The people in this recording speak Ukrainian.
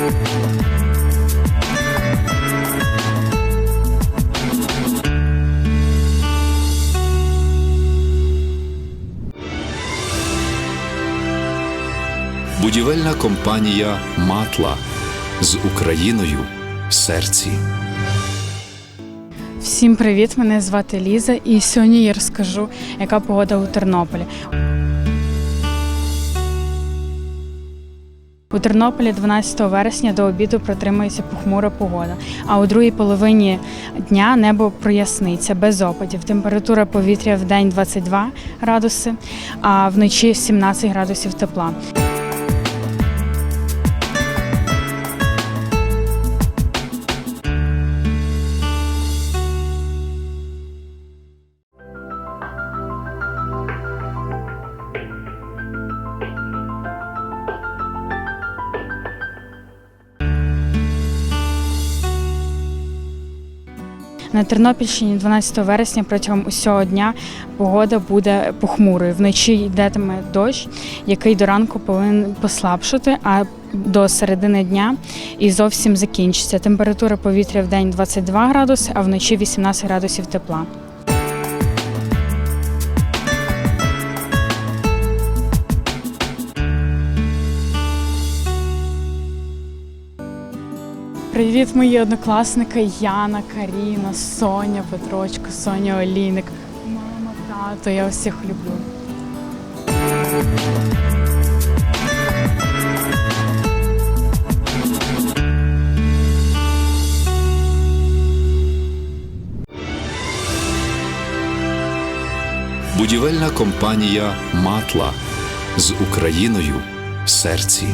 Будівельна компанія Матла з Україною в серці. Всім привіт! Мене звати Ліза, і сьогодні я розкажу, яка погода у Тернополі. У Тернополі 12 вересня до обіду протримається похмура погода, а у другій половині дня небо проясниться без опадів. Температура повітря в день 22 градуси, а вночі 17 градусів тепла. На Тернопільщині 12 вересня протягом усього дня погода буде похмурою. Вночі йдетиме дощ, який до ранку повинен послабшати, а до середини дня і зовсім закінчиться. Температура повітря в день 22 градуси, а вночі 18 градусів тепла. Привіт, мої однокласники Яна, Каріна, Соня, Петрочко, Соня Олійник. Мама, тато, я всіх люблю. Будівельна компанія Матла з Україною в серці.